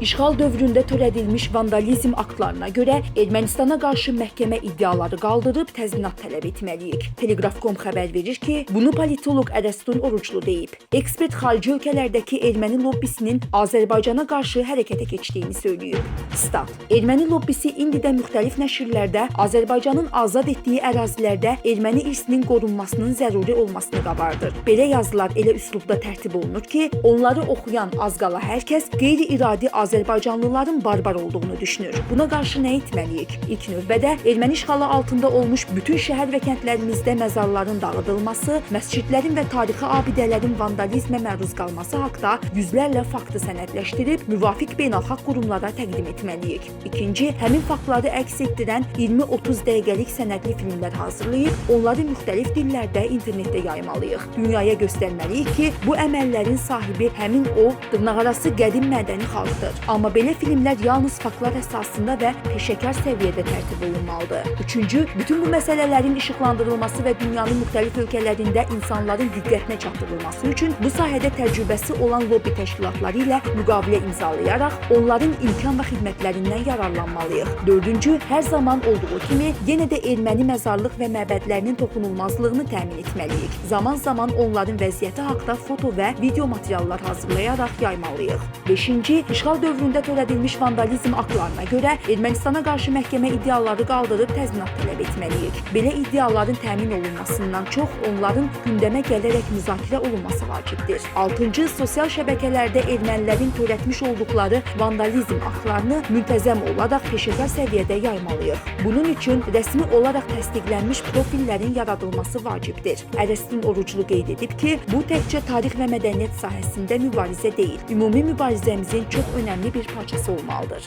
İşğal dövründə törədilmiş vandalizm aktlarına görə Ermənistana qarşı məhkəmə iddiaları qaldırıb təzminat tələb etməliyik. Telegraf.com xəbər verir ki, bunu politoloq Ərəstun Oruclu deyib. Ekspert xarici ölkələrdəki erməni lobbisinin Azərbaycana qarşı hərəkətə keçdiyini söyləyib. Stat. Erməni lobbisi indi də müxtəlif nəşrlərdə Azərbaycanın azad etdiyi ərazilərdə erməni irsinin qorunmasının zəruri olmasını qabardır. Belə yazılar elə üslubda tərtib olunur ki, onları oxuyan az qala hər kəs qeyri-iradi Azərbaycanlıların barbar olduğunu düşünür. Buna qarşı nə etməliyik? İlk növbədə erməni işğalı altında olmuş bütün şəhər və kəndlərimizdə məzarların dağıdılması, məscidlərin və tarixi abidələrin vandalizmə məruz qalması haqqında yüzlərlə faktı sənədləşdirib müvafiq beynəlxalq qurumlara təqdim etməliyik. İkinci, həmin faktları əks etdirən 20-30 dəqiqəlik sənədli filmlər hazırlayıb, onları müxtəlif dillərdə internetdə yaymalıyıq. Dünyaya göstərməliyik ki, bu əməllərin sahibi həmin o dırnaqarası qədim mədəni xalqdır. Amma belə filmlər yalnız faktlar əsasında və peşəkar səviyyədə tərtib olunmalıdır. Üçüncü, bütün bu məsələlərin işıqlandırılması və dünyanın müxtəlif ölkələrində insanların diqqətinə çatdırılması üçün bu sahədə təcrübəsi olan lobbi təşkilatları ilə müqavilə imzalayaraq onların imkan və xidmətlərindən yararlanmalıyıq. Dördüncü, hər zaman olduğu kimi yenə də erməni məzarlıq və məbədlərinin toxunulmazlığını təmin etməliyik. Zaman-zaman onların vəziyyəti haqqında foto və video materiallar hazırlayaraq yaymalıyıq. Beşinci, işğal dövründə törədilmiş vandalizm aktlarına görə Ermənistana qarşı məhkəmə iddiaları qaldırıb təzminat tələb etməliyik. Belə iddiaların təmin olunmasından çox onların gündəmə gələrək müzakirə olunması vacibdir. Altıncı, sosial şəbəkələrdə ermənilərin törətmiş olduqları vandalizm aktlarını müntəzəm olaraq peşəkar səviyyədə yaymalıyıq. Bunun üçün rəsmi olaraq təsdiqlənmiş profillərin yaradılması vacibdir. Ərəstun Oruclu qeyd edib ki, bu təkcə tarix və mədəniyyət sahəsində mübarizə deyil, ümumi mübarizəmizin çox önəmli bir parçası olmalıdır.